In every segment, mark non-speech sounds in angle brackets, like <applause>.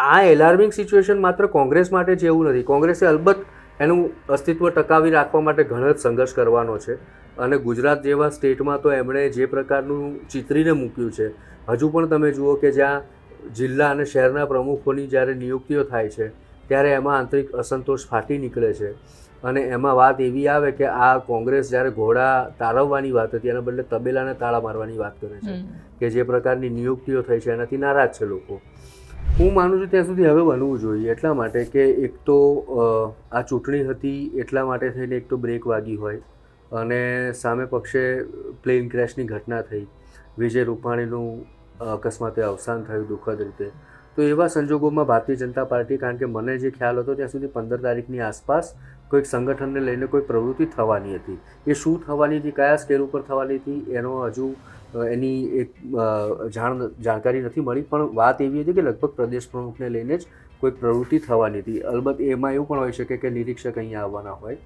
આ alarming situation માત્ર કોંગ્રેસ માટે જ એવું નથી. કોંગ્રેસે અલબત્ત એનું અસ્તિત્વ ટકાવી રાખવા માટે ઘણો જ સંઘર્ષ કરવાનો છે અને ગુજરાત જેવા સ્ટેટમાં તો એમણે જે પ્રકારનું ચિતરીને મૂક્યું છે. હજુ પણ તમે જુઓ કે જ્યાં જિલ્લા અને શહેરના પ્રમુખોની જ્યારે નિયુક્તિઓ થાય છે ત્યારે એમાં આંતરિક અસંતોષ ફાટી નીકળે છે. અને એમાં વાત એવી આવે કે આ કોંગ્રેસ જ્યારે ઘોડા તારવવાની વાત હતી એના બદલે તબેલાને તાળા મારવાની વાત કરે છે કે જે પ્રકારની નિયુક્તિઓ થઈ છે એનાથી નારાજ છે લોકો. હું માનું છું ત્યાં સુધી હવે બનવું જોઈએ, એટલા માટે કે એક તો આ ચૂંટણી હતી એટલા માટે થઈને એક તો બ્રેક વાગી હોય અને સામે પક્ષે પ્લેન ક્રેશની ઘટના થઈ. વિજય રૂપાણીનું અકસ્માતે અવસાન થયું દુઃખદ રીતે. તો એવા સંજોગોમાં ભારતીય જનતા પાર્ટી, કારણ કે મને જે ખ્યાલ હતો ત્યાં સુધી પંદર તારીખની આસપાસ કોઈક સંગઠનને લઈને કોઈ પ્રવૃત્તિ થવાની હતી. એ શું થવાની હતી, કયા સ્કેલ ઉપર થવાની હતી, એનો હજુ એની એક જાણ જાણકારી નથી મળી પણ વાત એવી હતી કે લગભગ પ્રદેશ પ્રમુખને લઈને જ કોઈ પ્રવૃત્તિ થવાની હતી. અલબત્ત એમાં એવું પણ હોઈ શકે કે નિરીક્ષક અહીંયા આવવાના હોય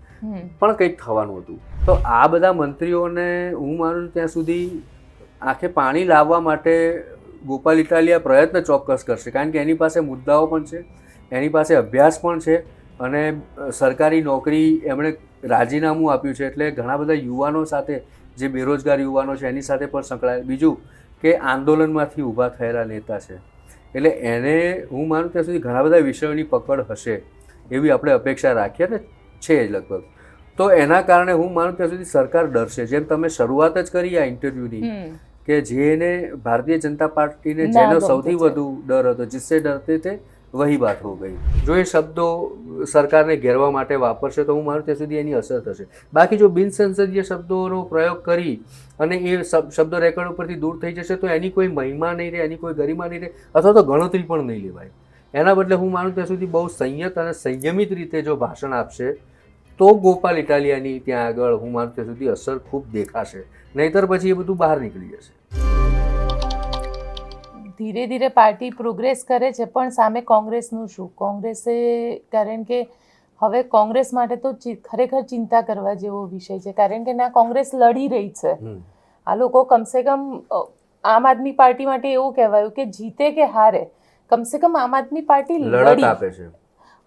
પણ કંઈક થવાનું હતું. તો આ બધા મંત્રીઓને હું માનું ત્યાં સુધી આંખે પાણી લાવવા માટે ગોપાલ ઇટાલિયા પ્રયત્ન ચોક્કસ કરશે કારણ કે એની પાસે મુદ્દાઓ પણ છે એની પાસે અભ્યાસ પણ છે અને સરકારી નોકરી એમણે રાજીનામું આપ્યું છે. એટલે ઘણા બધા યુવાનો સાથે જે બેરોજગાર યુવાનો છે એની સાથે પણ સંકળાયેલ. બીજું કે આંદોલનમાંથી ઊભા થયેલા નેતા છે. એટલે એને હું માનું ત્યાં સુધી ઘણા બધા વિષયોની પકડ હશે એવી આપણે અપેક્ષા રાખીએ ને છે લગભગ. તો એના કારણે હું માનું ત્યાં સુધી સરકાર ડરશે. જેમ તમે શરૂઆત જ કરી આ ઇન્ટરવ્યૂની કે જેને ભારતીય જનતા પાર્ટીને જેનો સૌથી વધુ ડર હતો જીસે ડરતે તે વહી બાત હો ગઈ. જો એ શબ્દો સરકારને ઘેરવા માટે વાપરશે તો હું માનું ત્યાં સુધી એની અસર થશે. બાકી જો બિનસંસદીય શબ્દોનો પ્રયોગ કરી અને એ શબ્દ શબ્દો રેકોર્ડ ઉપરથી દૂર થઈ જશે તો એની કોઈ મહિમા નહીં રહે, એની કોઈ ગરિમા નહીં રહે અથવા તો ગણતરી પણ નહીં લેવાય. એના બદલે હું માનું ત્યાં સુધી બહુ સંયત અને સંયમિત રીતે જો ભાષણ આપશે તો ગોપાલ ઇટાલિયાની ત્યાં આગળ હું માનું ત્યાં સુધી અસર ખૂબ દેખાશે. નહીતર પછી એ બધું બહાર નીકળી જશે. ધીરે ધીરે પાર્ટી પ્રોગ્રેસ કરે છે પણ સામે કોંગ્રેસનું શું? કોંગ્રેસે કારણ કે હવે કોંગ્રેસ માટે તો ખરેખર ચિંતા કરવા જેવો વિષય છે કારણ કે ના કોંગ્રેસ લડી રહી છે. આ લોકો કમસે કમ આમ આદમી પાર્ટી માટે એવું કહેવાયું કે જીતે કે હારે કમસે કમ આમ આદમી પાર્ટી લડી. આપે છે.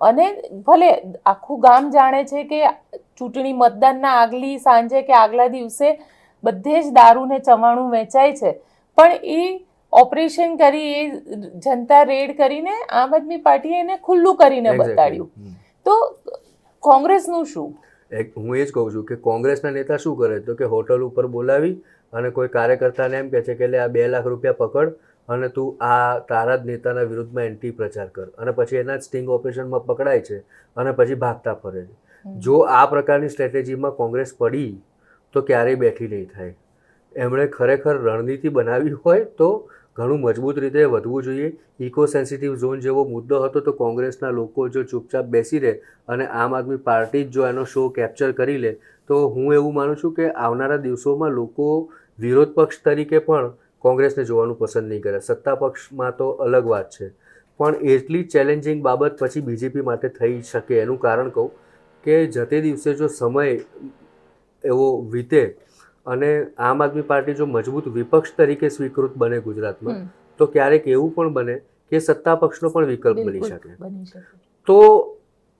અને ભલે આખું ગામ જાણે છે કે ચૂંટણી મતદાનના આગલી સાંજે કે આગલા દિવસે બધે જ દારૂને ચવાણું વેચાય છે પણ એ ઓપરેશન કરી એ જનતા રેડ કરીને આમ આદમી પાર્ટીએ એને ખુલ્લું કરીને. બતાડ્યું. તો કોંગ્રેસનું શું? હું એ જ કહું છું કે કોંગ્રેસના નેતા શું કરે? તો કે હોટલ ઉપર બોલાવી અને કોઈ કાર્યકર્તાને એમ કહે છે કે લે આ બે લાખ રૂપિયા પકડ અને તું આ તારા જ નેતાના વિરુદ્ધમાં એન્ટી પ્રચાર કર. અને પછી એના જ સ્ટિંગ ઓપરેશનમાં પકડાય છે અને પછી ભાગતા ફરે છે. જો આ પ્રકારની સ્ટ્રેટેજીમાં કોંગ્રેસ પડી તો ક્યારેય બેઠી નહીં થાય. એમણે ખરેખર રણનીતિ બનાવી હોય તો ઘણું મજબૂત રીતે વધવું જોઈએ. ઇકો સેન્સિટિવ ઝોન જેવો મુદ્દો હતો તો કોંગ્રેસના લોકો જો ચૂપચાપ બેસી રહે અને આમ આદમી પાર્ટી જ જો એનો શો કેપ્ચર કરી લે, તો હું એવું માનું છું કે આવનારા દિવસોમાં લોકો વિરોધ પક્ષ તરીકે પણ કોંગ્રેસને જોવાનું પસંદ નહીં કરે. સત્તા પક્ષમાં તો અલગ વાત છે. પણ એટલી ચેલેન્જિંગ બાબત પછી બીજેપી માટે થઈ શકે એનું કારણ કહું કે જતે દિવસે જો સમય એવો વીતે અને આમ આદમી પાર્ટી જો મજબૂત વિપક્ષ તરીકે સ્વીકૃત બને ગુજરાતમાં તો ક્યારેક એવું પણ બને કે સત્તા પક્ષનો પણ વિકલ્પ બની શકે. તો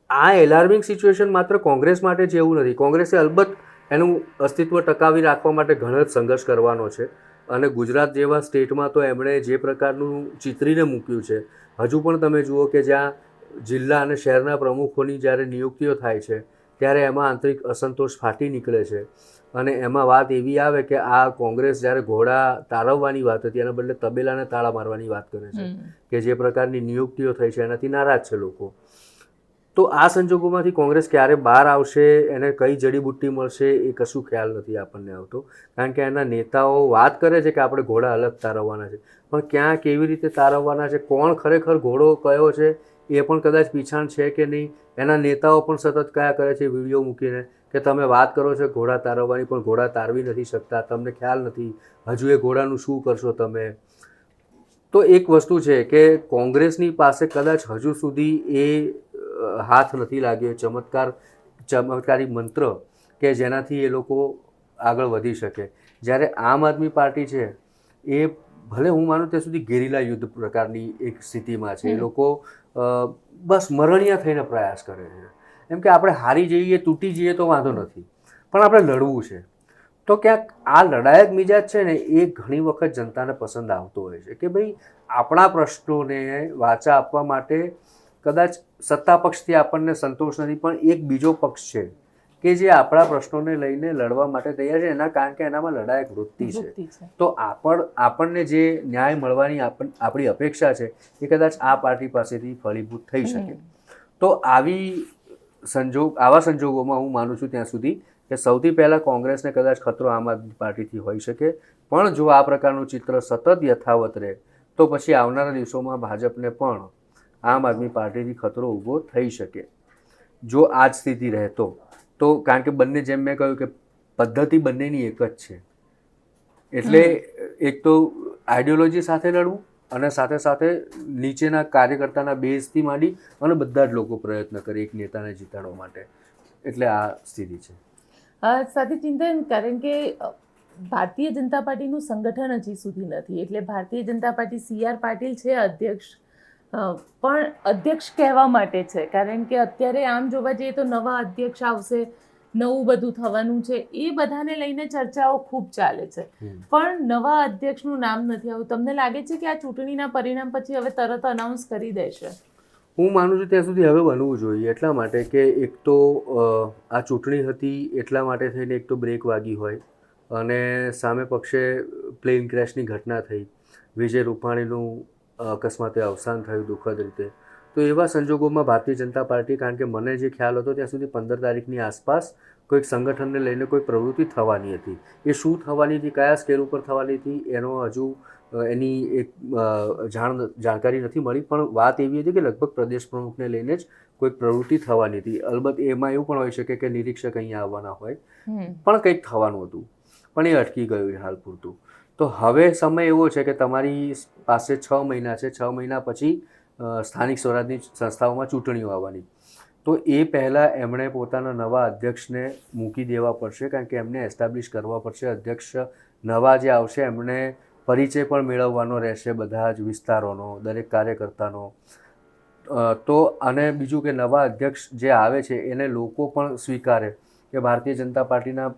આ એલાર્મિંગ સિચ્યુએશન માત્ર કોંગ્રેસ માટે જ એવું નથી. કોંગ્રેસે અલબત્ત એનું અસ્તિત્વ ટકાવી રાખવા માટે ઘણો જ સંઘર્ષ કરવાનો છે અને ગુજરાત જેવા સ્ટેટમાં તો એમણે જે પ્રકારનું ચિતરીને મૂક્યું છે. હજુ પણ તમે જુઓ કે જ્યાં જિલ્લા અને શહેરના પ્રમુખોની જ્યારે નિયુક્તિઓ થાય છે ત્યારે એમાં આંતરિક અસંતોષ ફાટી નીકળે છે. અને એમાં વાત એવી આવે કે આ કોંગ્રેસ જ્યારે ઘોડા તારવવાની વાત હતી એના બદલે તબેલાને તાળા મારવાની વાત કરે છે કે જે પ્રકારની નિયુક્તિઓ થઈ છે એનાથી નારાજ છે લોકો. તો આ સંજોગોમાંથી કોંગ્રેસ ક્યારે બહાર આવશે એને કઈ જડીબુટ્ટી મળશે એ કશું ખ્યાલ નથી આપણને આવતો. કારણ કે એના નેતાઓ વાત કરે છે કે આપણે ઘોડા અલગ તારવવાના છે. પણ ક્યાં કેવી રીતે તારવવાના છે કોણ ખરેખર ઘોડો કયો છે એ પણ કદાચ પીછાણ છે કે નહીં? એના નેતાઓ પણ સતત કયા કરે છે વીડિયો મૂકીને. કે તમે વાત કરો છો ઘોડા તારવવાની પણ ઘોડા તારવી નથી શકતા. તમને ખ્યાલ નથી હજુ એ ઘોડાનું શું કરશો તમે? તો એક વસ્તુ છે કે કોંગ્રેસની પાસે કદાચ હજુ સુધી એ હાથ નથી લાગ્યો. ચમત્કાર ચમત્કારી મંત્ર કે જેનાથી એ લોકો આગળ વધી શકે. જ્યારે આમ આદમી પાર્ટી છે એ ભલે હું માનું ત્યાં સુધી ગેરીલા યુદ્ધ પ્રકારની એક સ્થિતિમાં છે. એ લોકો બસ મરણિયા થઈને પ્રયાસ કરે છે. એમ કે આપણે હારી જઈએ તૂટી જઈએ તો વાંધો નથી. પણ આપણે લડવું છે. તો ક્યાંક આ લડાયક મિજાજ છે ને એ ઘણી વખત જનતાને પસંદ આવતો હોય છે કે ભાઈ આપણા પ્રશ્નોને વાચા આપવા માટે કદાચ સત્તા પક્ષથી આપણને સંતોષ નથી પણ એક બીજો પક્ષ છે કે જે આપણા પ્રશ્નોને લઈને લડવા માટે તૈયાર છે. એના કારણ કે એનામાં લડાયક વૃત્તિ છે. તો આપણ આપણને જે ન્યાય મળવાની આપણ આપણી અપેક્ષા છે એ કદાચ આ પાર્ટી પાસેથી ફળીભૂત થઈ શકે. તો આવી સંજોગ આવા સંજોગોમાં હું માનું છું ત્યાં સુધી કે સૌથી પહેલાં કોંગ્રેસને કદાચ ખતરો આમ આદમી પાર્ટીથી હોઈ શકે. પણ જો આ પ્રકારનું ચિત્ર સતત યથાવત રહે તો પછી આવનારા દિવસોમાં ભાજપને પણ આમ આદમી પાર્ટીથી ખતરો ઊભો થઈ શકે. જો આ જ સ્થિતિ રહેતો તો કારણ કે બંને જેમ મેં કહ્યું કે પદ્ધતિ બંનેની એક જ છે. એટલે એક તો આઈડિયોલોજી સાથે લડવું અને સાથે સાથે નીચેના કાર્યકર્તાના બેઝથી માંડી અને બધા જ લોકો પ્રયત્ન કરે એક નેતાને જીતાડવા માટે. એટલે આ સ્થિતિ છે. સાથે ચિંતન, કારણ કે ભારતીય જનતા પાર્ટીનું સંગઠન હજી સુધી નથી. એટલે Bharatiya Janata Party C R Patil છે અધ્યક્ષ. પણ અધ્યક્ષ કહેવા માટે છે. કારણ કે અત્યારે આમ જોવા જઈએ તો નવા અધ્યક્ષ આવશે. નવું બધું થવાનું છે એ બધાને લઈને ચર્ચાઓ ખૂબ ચાલે છે. પણ નવા અધ્યક્ષનું નામ નથી આવ્યું. તમને લાગે છે કે આ ચૂંટણીના પરિણામ પછી હવે તરત અનાઉન્સ કરી દેશે? હું માનું છું ત્યાં સુધી હવે બનવું જોઈએ. એટલા માટે કે એક તો આ ચૂંટણી હતી એટલા માટે થઈને એક તો બ્રેક વાગી હોય અને સામે પક્ષે પ્લેન ક્રેશની ઘટના થઈ. વિજય રૂપાણીનું અકસ્માતે અવસાન થયું દુઃખદ રીતે. તો એવા સંજોગોમાં ભારતીય જનતા પાર્ટી કારણ કે મને જે ખ્યાલ હતો ત્યાં સુધી પંદર તારીખની આસપાસ કોઈક સંગઠનને લઈને કોઈ પ્રવૃત્તિ થવાની હતી. એ શું થવાની હતી કયા સ્કેલ ઉપર થવાની હતી એનો હજુ એની એક જાણ જાણકારી નથી મળી પણ વાત એવી હતી કે લગભગ પ્રદેશ પ્રમુખને લઈને જ કોઈક પ્રવૃત્તિ થવાની હતી. અલબત્ત એમાં એવું પણ હોઈ શકે કે નિરીક્ષક અહીંયા આવવાના હોય પણ કંઈક થવાનું હતું પણ એ અટકી ગયું હાલ પૂરતું. તો હવે સમય એવો છે કે તમારી પાસે છ મહિના છે છ મહિના પછી સ્થાનિક સ્વરાજની સંસ્થાઓમાં ચૂંટણીઓ આવવાની. તો એ પહેલાં એમણે પોતાના નવા અધ્યક્ષને મૂકી દેવા પડશે, કારણ કે એમને એસ્ટાબ્લિશ કરવા પડશે. અધ્યક્ષ નવા જે આવશે એમણે પરિચય પણ મેળવવાનો રહેશે બધા જ વિસ્તારોનો, દરેક કાર્યકર્તાનો. તો અને બીજું કે નવા અધ્યક્ષ જે આવે છે, એને લોકો પણ સ્વીકારે કે ભારતીય જનતા પાર્ટીના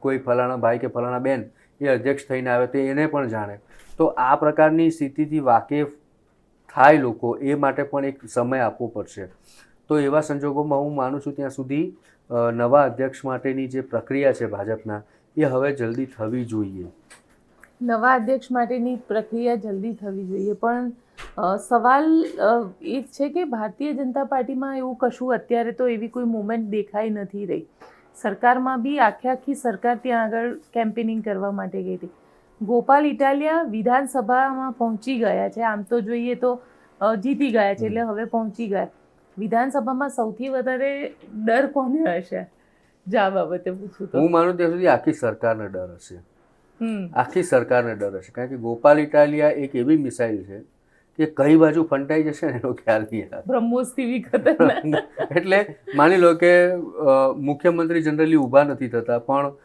કોઈ ફલાણા ભાઈ કે ફલાણા બેન એ અધ્યક્ષ થઈને આવે તો એને પણ જાણે. તો આ પ્રકારની સ્થિતિથી વાકેફ થાય લોકો, એ માટે પણ એક સમય આપવો પડશે. તો એવા સંજોગોમાં હું માનું છું ત્યાં સુધી નવા અધ્યક્ષ માટેની જે પ્રક્રિયા છે ભાજપના, એ હવે જલ્દી થવી જોઈએ. નવા અધ્યક્ષ માટેની પ્રક્રિયા જલ્દી થવી જોઈએ. પણ સવાલ એ છે કે ભારતીય જનતા પાર્ટીમાં એવું કશું અત્યારે તો એવી કોઈ મુવમેન્ટ દેખાઈ નથી રહી. સરકારમાં બી આખે આખી સરકાર ત્યાં આગળ કેમ્પેનિંગ કરવા માટે ગઈ હતી. ગોપાલ ઇટાલિયા વિધાનસભામાં પહોંચી ગયા છે. આમ તો જોઈએ તો જીતી ગયા છે એટલે હવે પહોંચી ગયા. વિધાનસભામાં સૌથી વધારે ડર કોને હશે? જા બાબતે પૂછું હું માનું ત્યાં સુધી આખી સરકારને ડર હશે. આખી સરકારને ડર હશે. કારણ કે ગોપાલ ઇટાલિયા એક એવી મિસાઇલ છે કે કઈ બાજુ ફંટાઈ જશે ને એનો ખ્યાલ નહીં બ્રહ્મોસ જેવી <laughs> એટલે માની લો કે મુખ્યમંત્રી જનરલી ઊભા નથી થતા પણ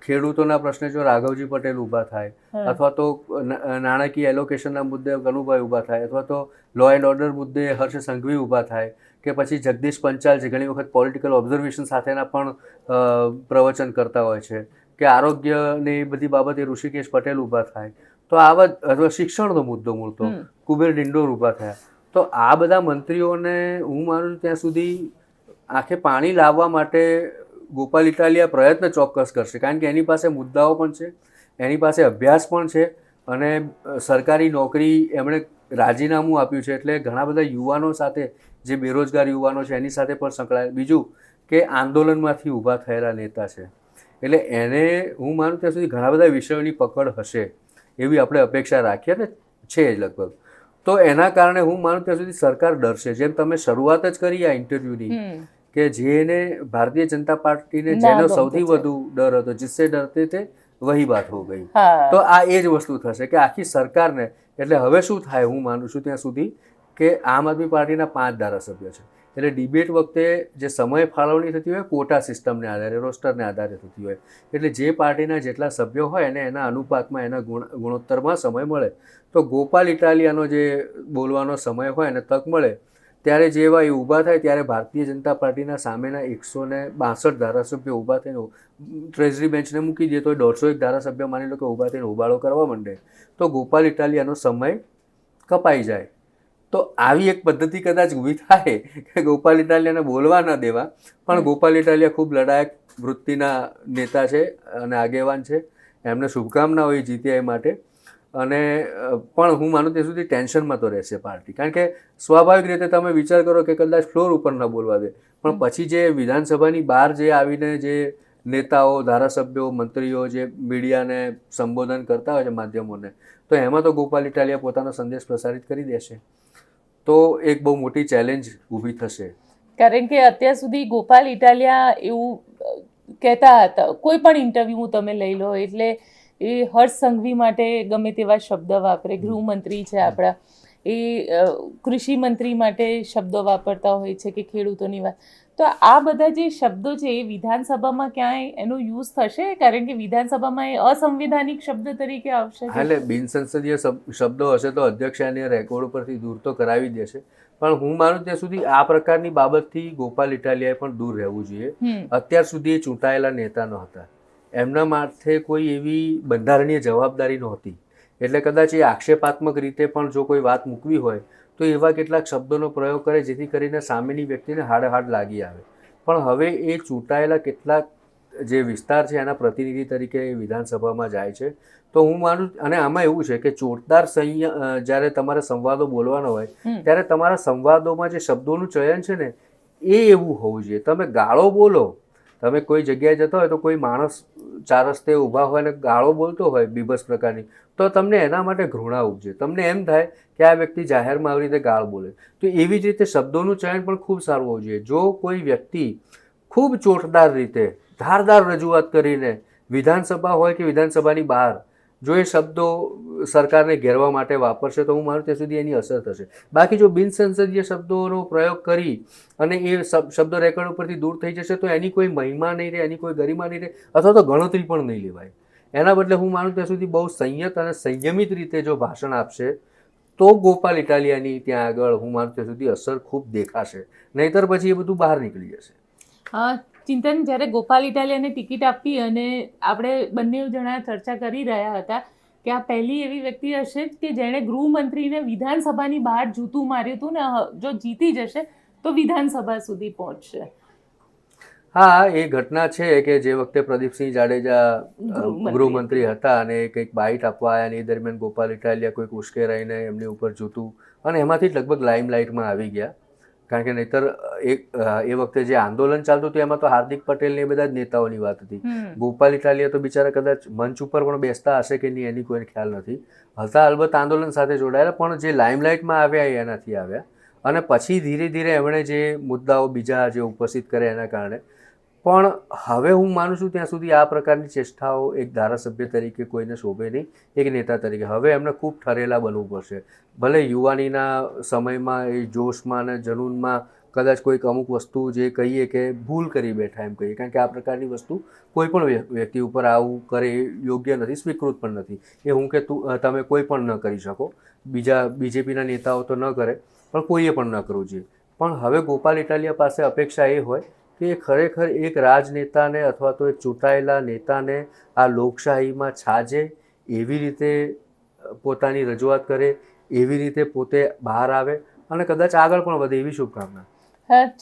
ખેડૂતોના પ્રશ્ને જો રાઘવજી પટેલ ઊભા થાય અથવા તો નાણાકીય એલોકેશનના મુદ્દે કનુભાઈ ઊભા થાય અથવા તો લો એન્ડ ઓર્ડર મુદ્દે હર્ષ સંઘવી ઊભા થાય કે પછી જગદીશ પંચાલ જે ઘણી વખત પોલિટિકલ ઓબ્ઝર્વેશન સાથેના પણ પ્રવચન કરતા હોય છે કે આરોગ્યની બધી બાબતે ઋષિકેશ પટેલ ઊભા થાય તો આવા અથવા શિક્ષણનો મુદ્દો મૂળતો. કુબેર ડિંડોર ઊભા થયા. તો આ બધા મંત્રીઓને હું માનું ત્યાં સુધી આંખે પાણી લાવવા માટે ગોપાલ ઇટાલિયા પ્રયત્ન ચોક્કસ કરશે. કારણ કે એની પાસે મુદ્દાઓ પણ છે એની પાસે અભ્યાસ પણ છે અને સરકારી નોકરી એમણે રાજીનામું આપ્યું છે એટલે ઘણા બધા યુવાનો સાથે જે બેરોજગાર યુવાનો છે એની સાથે પણ સંકળાયેલ. બીજું કે આંદોલનમાંથી ઊભા થયેલા નેતા છે. એટલે એને હું માનું ત્યાં સુધી ઘણા બધા વિષયોની પકડ હશે. એવી આપણે અપેક્ષા રાખીએ અને છે જ લગભગ. તો એના કારણે હું માનું ત્યાં સુધી સરકાર ડરશે. જેમ તમે શરૂઆત જ કરી આ ઇન્ટરવ્યુની કે જેને ભારતીય જનતા પાર્ટીને જેનો સૌથી વધુ ડર હતો જીસે ડરતે તે વહી બાત હો ગઈ. તો આ એ જ વસ્તુ થશે કે આખી સરકારને એટલે હવે શું થાય હું માનું છું ત્યાં સુધી કે આમ આદમી પાર્ટીના પાંચ ધારાસભ્ય છે. એટલે ડિબેટ વખતે જે સમય ફાળવણી થતી હોય કોટા સિસ્ટમને આધારે, રોસ્ટરને આધારે થતી હોય. એટલે જે પાર્ટીના જેટલા સભ્યો હોય, એને એના અનુપાતમાં, એના ગુણ, ગુણોત્તરમાં સમય મળે. તો ગોપાલ ઇટાલિયાનો જે બોલવાનો સમય હોય, એને તક મળે. ત્યારે જેવા એ ઊભા થાય, ત્યારે ભારતીય જનતા પાર્ટીના સામેના એકસો ને બાસઠ ધારાસભ્યો ઊભા થઈને ટ્રેઝરી બેન્ચને મૂકી દે, તો દોઢસો એક ધારાસભ્ય માની લો કે ઊભા થઈને ઉબાળો કરવા માંડે. તો ગોપાલ ઇટાલિયાનો સમય કપાઈ જાય. તો આવી એક પદ્ધતિ કદાચ ઊભી થાય કે ગોપાલ ઇટાલિયાને બોલવા ન દેવા પણ ગોપાલ ઇટાલિયા ખૂબ લડાયક વૃત્તિના નેતા છે અને આગેવાન છે. એમને શુભકામનાઓ એ જીત્યા એ માટે. અને પણ હું માનું ત્યાં સુધી ટેન્શનમાં તો રહેશે પાર્ટી. કારણ કે સ્વાભાવિક રીતે તમે વિચાર કરો કે કદાચ ફ્લોર ઉપર ન બોલવા દે. પણ પછી જે વિધાનસભાની બહાર જે આવીને જે નેતાઓ ધારાસભ્યો મંત્રીઓ જે મીડિયાને સંબોધન કરતા હોય છે માધ્યમોને તો એમાં તો ગોપાલ ઇટાલિયા પોતાનો સંદેશ પ્રસારિત કરી દેશે. તો એક બહુ મોટી ચેલેન્જ ઊભી થશે. કારણ કે અત્યાર સુધી ગોપાલ ઇટાલિયા એવું કહેતા હતા કોઈ પણ ઇન્ટરવ્યૂ તમે લઈ લો. એટલે એ હર્ષ સંઘવી માટે ગમે તેવા શબ્દ વાપરે ગૃહમંત્રી છે આપણા એ કૃષિ મંત્રી માટે શબ્દો વાપરતા હોય છે કે ખેડૂતોની વાત. તો આ બધા જે શબ્દો છે એ વિધાનસભામાં ક્યાંય એનો યુઝ થશે? કારણ કે વિધાનસભામાં એ અસંવિધાનિક શબ્દ તરીકે આવશે એટલે બિનસંસદીય શબ્દો હશે તો અધ્યક્ષ એને રેકોર્ડ ઉપરથી દૂર તો કરાવી દેશે. પણ હું માનું ત્યાં સુધી આ પ્રકારની બાબતથી ગોપાલ ઇટાલિયાએ પણ દૂર રહેવું જોઈએ. અત્યાર સુધી એ ચૂંટાયેલા નેતા ન હતા એમના માથે કોઈ એવી બંધારણીય જવાબદારી નહોતી. એટલે કદાચ એ આક્ષેપાત્મક રીતે પણ જો કોઈ વાત મૂકવી હોય તો એવા કેટલાક શબ્દોનો પ્રયોગ કરે જેથી કરીને સામેની વ્યક્તિને હાડ હાડ લાગી આવે. પણ હવે એ ચૂંટાયેલા કેટલાક જે વિસ્તાર છે એના પ્રતિનિધિ તરીકે એ વિધાનસભામાં જાય છે. તો હું માનું અને આમાં એવું છે કે ચોટદાર સંય જ્યારે તમારે સંવાદો બોલવાનો હોય ત્યારે તમારા સંવાદોમાં જે શબ્દોનું ચયન છે ને એ એવું હોવું જોઈએ. તમે ગાળો બોલો તમે કોઈ જગ્યાએ જતા હોય તો કોઈ માણસ ચાર રસ્તે ઊભા હોય અને ગાળો બોલતો હોય બીભસ પ્રકારની, તો તમને એના માટે ઘૃણા ઉપજે. તમને એમ થાય કે આ વ્યક્તિ જાહેરમાં આવી રીતે ગાળ બોલે. તો એવી જ રીતે શબ્દોનું ચયન પણ ખૂબ સારું હોવું જોઈએ. જો કોઈ વ્યક્તિ ખૂબ ચોટદાર રીતે, ધારદાર રજૂઆત કરીને વિધાનસભા હોય કે વિધાનસભાની બહાર જો એ શબ્દો સરકારને ઘેરવા માટે વાપરશે તો હું માનું ત્યાં સુધી એની અસર થશે. બાકી જો બિનસંસદીય શબ્દોનો પ્રયોગ કરી અને એ શબ્દ રેકોર્ડ ઉપરથી દૂર થઈ જશે તો એની કોઈ મહિમા નહીં રહે, એની કોઈ ગરિમા નહીં રહે અથવા તો ગણતરી પણ નહીં લેવાય. એના બદલે હું માનું ત્યાં સુધી બહુ સંયત અને સંયમિત રીતે જો ભાષણ આપશે તો ગોપાલ ઇટાલિયાની ત્યાં આગળ હું માનું ત્યાં સુધી અસર ખૂબ દેખાશે. નહીતર પછી એ બધું બહાર નીકળી જશે. ચિંતન જ્યારે ગોપાલ ઇટાલિયાને ટિકિટ આપી અને આપણે બંને જણા ચર્ચા કરી રહ્યા હતા કે આ પહેલી એવી વ્યક્તિ હશે કે જેણે ગૃહમંત્રીને વિધાનસભાની બહાર જૂતું માર્યું હતું ને જો જીતી જશે તો વિધાનસભા સુધી પહોંચશે હા એ ઘટના છે કે જે વખતે પ્રદીપસિંહ જાડેજા ગૃહમંત્રી. હતા અને કંઈક બાઇટ આપવા આવ્યા અને એ દરમિયાન ગોપાલ ઇટાલિયા કોઈક ઉશ્કેરાઈને એમની ઉપર જૂતું અને એમાંથી જ લગભગ લાઇમલાઇટમાં આવી ગયા કારણ કે નહીતર એક એ વખતે જે આંદોલન ચાલતું હતું એમાં તો હાર્દિક પટેલ ને એ બધા જ નેતાઓની વાત હતી. ગોપાલ ઇટાલિયા તો બિચારા કદાચ મંચ ઉપર પણ બેસતા હશે કે નહીં એની કોઈને ખ્યાલ નથી. હતા અલબત્ત આંદોલન સાથે જોડાયેલા પણ જે લાઇમલાઇટમાં આવ્યા એ એનાથી આવ્યા. અને પછી ધીરે ધીરે એમણે જે મુદ્દાઓ બીજા જે ઉપસ્થિત કર્યા એના કારણે પણ હવે હું માનું છું ત્યાં સુધી આ પ્રકારની ચેષ્ટાઓ એક ધારાસભ્ય તરીકે કોઈને શોભે નહીં, એક નેતા તરીકે. હવે એમને ખૂબ ઠરેલા બનવું પડશે. ભલે યુવાનીના સમયમાં, એ જોશમાં અને જનૂનમાં કદાચ કોઈક અમુક વસ્તુ જે કહીએ કે ભૂલ કરી બેઠા એમ કહીએ, કારણ કે આ પ્રકારની વસ્તુ કોઈ પણ વ્યક્તિ ઉપર આવું કરે યોગ્ય નથી, સ્વીકૃત પણ નથી. એ હું કે તું તમે કોઈ પણ ન કરી શકો. બીજા, બીજેપીના નેતાઓ તો ન કરે, પણ કોઈએ પણ ન કરવું જોઈએ. પણ હવે ગોપાલ ઇટાલિયા પાસે અપેક્ષા એ હોય કે ખરેખર એક રાજનેતાને અથવા તો એક ચૂંટાયેલા નેતાને આ લોકશાહીમાં છાજે એવી રીતે પોતાની રજૂઆત કરે, એવી રીતે પોતે બહાર આવે અને કદાચ આગળ પણ વધે એવી શુભકામના.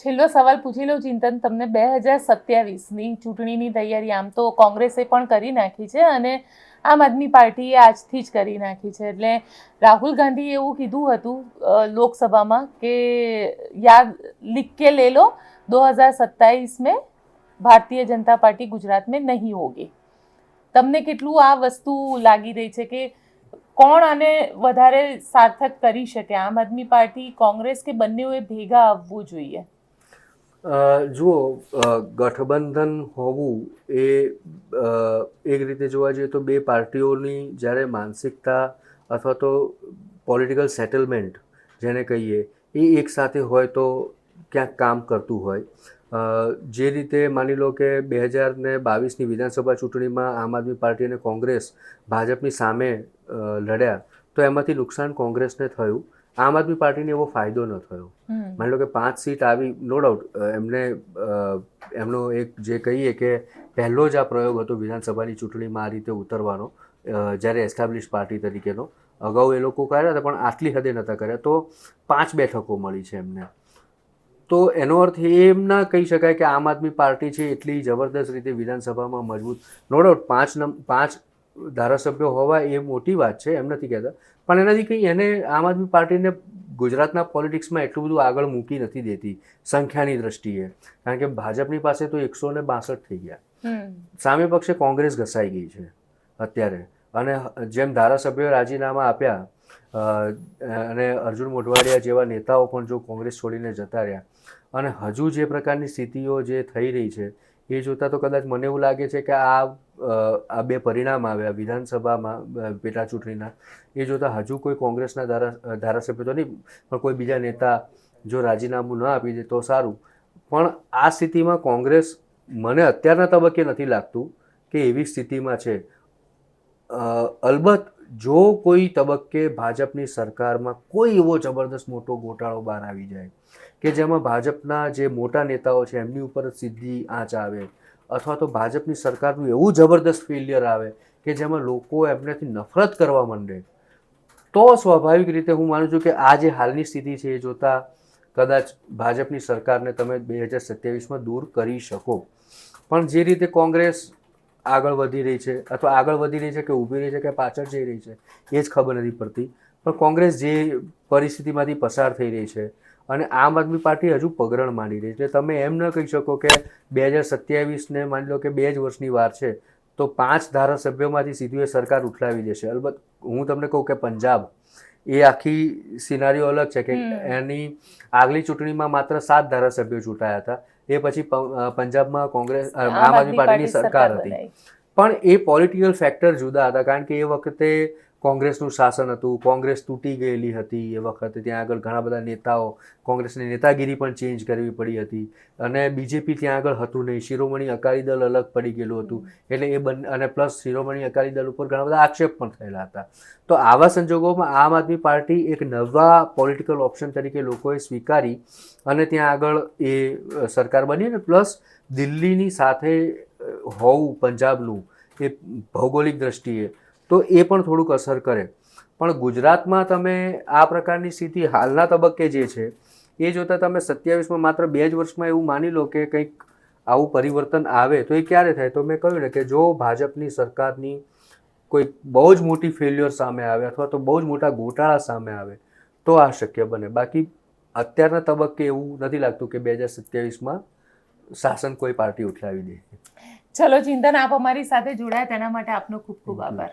છેલ્લો સવાલ પૂછી લઉં ચિંતન, તમને બે હજાર સત્યાવીસની ચૂંટણીની તૈયારી આમ તો કોંગ્રેસે પણ કરી નાખી છે અને આમ આદમી પાર્ટીએ આજથી જ કરી નાખી છે. એટલે રાહુલ ગાંધીએ એવું કીધું હતું લોકસભામાં કે યાદ, લિખ કે લે લો 2027 में ભારતીય જનતા પાર્ટી ગુજરાત में નહીં હોગી તમને કેટલું આ વસ્તુ લાગી રહી છે કે કોણ આને વધારે સાર્થક કરી શકે? આમ આદમી પાર્ટી, કોંગ્રેસ કે બંનેઓએ ભેગા આવવું જોઈએ? જુઓ ગઠબંધન હોવું એ એક રીતે જોવા જઈએ તો બે પાર્ટીઓની જ્યારે માનસિકતા અથવા તો પોલિટિકલ સેટલમેન્ટ જેને કહીએ, એ એકસાથે હોય તો ક્યાંક કામ કરતું હોય. જે રીતે માની લો કે બે હજાર ને બાવીસની વિધાનસભા ચૂંટણીમાં આમ આદમી પાર્ટી અને કોંગ્રેસ ભાજપની સામે લડ્યા તો એમાંથી નુકસાન કોંગ્રેસને થયું. આમ આદમી પાર્ટીને એવો ફાયદો ન થયો. માની લો કે પાંચ સીટ આવી નો ડાઉટ એમને એમનો એક જે કહીએ કે પહેલો જ આ પ્રયોગ હતો વિધાનસભાની ચૂંટણીમાં આ રીતે ઉતરવાનો જ્યારે એસ્ટાબ્લિશ પાર્ટી તરીકેનો. અગાઉ એ લોકો કર્યા હતા પણ આટલી હદે નહોતા કર્યા. તો પાંચ બેઠકો મળી છે એમને. તો એનો અર્થ એમ ના કહી શકાય કે આમ આદમી પાર્ટી છે એટલી જબરદસ્ત રીતે વિધાનસભામાં મજબૂત. નો ડાઉટ પાંચ નમ પાંચ ધારાસભ્યો હોવા એ મોટી વાત છે એમ નથી કહેતા. પણ એનાથી કંઈ એને આમ આદમી પાર્ટીને ગુજરાતના પોલિટિક્સમાં એટલું બધું આગળ મૂકી નથી દેતી સંખ્યાની દ્રષ્ટિએ. કારણ કે ભાજપની પાસે તો એકસો ને બાસઠ થઈ ગયા. સામે પક્ષે કોંગ્રેસ ઘસાઈ ગઈ છે અત્યારે. અને જેમ ધારાસભ્યોએ રાજીનામા આપ્યા અને અર્જુન મોઢવાડિયા જેવા નેતાઓ પણ જો કોંગ્રેસ છોડીને જતા રહ્યા. અને હજુ જે પ્રકારની સ્થિતિઓ જે થઈ રહી છે, એ જોતાં તો કદાચ મને એવું લાગે છે કે આ આ બે પરિણામ આવ્યા વિધાનસભામાં પેટા ચૂંટણીના, એ જોતાં હજુ કોઈ કોંગ્રેસના ધારા ધારાસભ્ય તો નહીં, પણ કોઈ બીજા નેતા જો રાજીનામું ન આપી દે તો સારું. પણ આ સ્થિતિમાં કોંગ્રેસ મને અત્યારના તબક્કે નથી લાગતું કે એવી સ્થિતિમાં છે. અલબત્ત જો કોઈ તબક્કે ભાજપની સરકારમાં કોઈ એવો જબરદસ્ત મોટો ગોટાળો બહાર આવી જાય કે જેમાં ભાજપના જે મોટા નેતાઓ છે, એમની ઉપર સીધી આંચ આવે અથવા તો ભાજપની સરકારનું એવું જબરદસ્ત ફેલિયર આવે કે જેમાં લોકો એમનેથી નફરત કરવા માંડે, તો સ્વાભાવિક રીતે હું માનું છું કે આ જે હાલની સ્થિતિ છે એ જોતાં કદાચ ભાજપની સરકારને તમે બે હજાર સત્યાવીસમાં દૂર કરી શકો. પણ જે રીતે કોંગ્રેસ આગળ વધી રહી છે અથવા આગળ વધી રહી છે કે ઊભી રહી છે કે પાછળ જઈ રહી છે એ જ ખબર નથી પડતી. પણ કોંગ્રેસ જે પરિસ્થિતિમાંથી પસાર થઈ રહી છે અને આમ આદમી પાર્ટી હજુ પગરણ માંડી રહી છે. એટલે તમે એમ ન કહી શકો કે બે હજાર સત્યાવીસને માની લો કે બે જ વર્ષની વાર છે તો પાંચ ધારાસભ્યોમાંથી સીધું એ સરકાર ઉઠલાવી દેશે. અલબત્ત હું તમને કહું કે પંજાબ એ આખી સિનારીઓ અલગ છે કે એની આગલી ચૂંટણીમાં માત્ર સાત ધારાસભ્યો ચૂંટાયા હતા. એ પછી પંજાબમાં કોંગ્રેસ આમ આદમી પાર્ટીની સરકાર હતી. પણ એ પોલિટિકલ ફેક્ટર જુદા હતા કારણ કે એ વખતે કોંગ્રેસનું શાસન હતું, કોંગ્રેસ તૂટી ગયેલી હતી એ વખતે, ત્યાં આગળ ઘણા બધા નેતાઓ, કોંગ્રેસની નેતાગીરી પણ ચેન્જ કરવી પડી હતી. અને બીજેપી ત્યાં આગળ હતું નહીં. શિરોમણી અકાલી દળ અલગ પડી ગયેલું હતું. એટલે એ બંને, અને પ્લસ શિરોમણી અકાલી દળ ઉપર ઘણા બધા આક્ષેપ પણ થયેલા હતા. તો આવા સંજોગોમાં આમ આદમી પાર્ટી એક નવા પોલિટિકલ ઓપ્શન તરીકે લોકોએ સ્વીકારી અને ત્યાં આગળ એ સરકાર બની અને પ્લસ દિલ્હીની સાથે હોવું, પંજાબનું એ ભૌગોલિક દ્રષ્ટિએ તો એ પણ થોડુંક અસર કરે. પણ ગુજરાતમાં તમે આ પ્રકારની સ્થિતિ હાલના તબક્કે જે છે એ જોતાં તમે સત્યાવીસમાં માત્ર બે જ વર્ષમાં એવું માની લો કે કંઈક આવું પરિવર્તન આવે તો એ ક્યારે થાય? તો મેં કહ્યું ને કે જો ભાજપની સરકારની કોઈ બહુ જ મોટી ફેલ્યોર સામે આવે અથવા તો બહુ જ મોટા ગોટાળા સામે આવે તો આ શક્ય બને. બાકી અત્યારના તબક્કે એવું નથી લાગતું કે બે હજાર સત્યાવીસમાં શાસન કોઈ પાર્ટી ઉઠાવી દે. ચલો ચિંતન આપ અમારી સાથે જોડાયા તેના માટે આપનો ખૂબ ખૂબ આભાર.